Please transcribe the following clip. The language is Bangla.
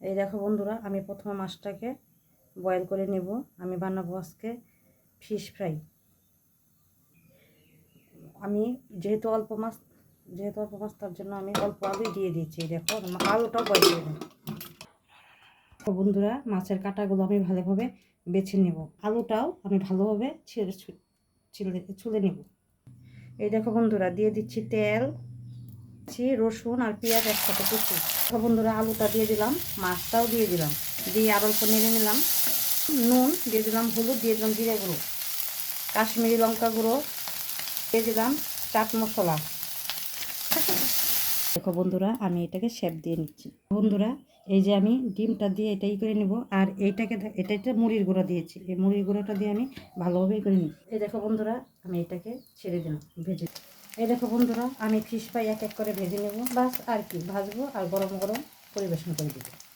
এই দেখো বন্ধুরা, আমি প্রথমে মাছটাকে বয়েল করে নেব। আমি বানাবো আজকে ফিশ ফ্রাই আমি যেহেতু অল্প মাছ, যেহেতু অল্প মাছ, তার জন্য আমি অল্প আলুই দিয়ে দিয়েছি দেখো, আলুটাও বয়েল করে বন্ধুরা, মাছের কাঁটাগুলো আমি ভালোভাবে বেছে নেব। আলুটাও আমি ভালোভাবে ছিঁড়ে, ছুলে নেব। এই দেখো বন্ধুরা, দিয়ে দিচ্ছি তেল। দিচ্ছি রসুন আর পেঁয়াজ একসাথে কুচি। বন্ধুরা, আলুটা দিয়ে দিলাম, মাছটাও দিয়ে দিলাম। দিয়ে আর অল্প নেড়ে নিলাম। নুন দিয়ে দিলাম, হলুদ দিয়ে দিলাম, জিরে গুঁড়ো। কাশ্মীরি লঙ্কা গুঁড়ো দিয়ে দিলাম, চাট মশলা। দেখো বন্ধুরা, আমি এটাকে শেপ দিয়ে নিচ্ছি। বন্ধুরা, এই যে আমি ডিমটা দিয়ে এটাই করে নিব, আর এইটাকে এটা এটা মুড়ির গুঁড়ো দিয়েছি। এই মুড়ির গুঁড়োটা দিয়ে আমি ভালোভাবেই করে নিই এই দেখো বন্ধুরা, আমি এটাকে ছেড়ে দিলাম, ভেজে এই দেখো বন্ধুরা, আমি ফিশ ফ্রাই এক এক করে ভেজে নেব। বাস আর কি, ভাজবো আর গরম গরম পরিবেশন করে দেবো।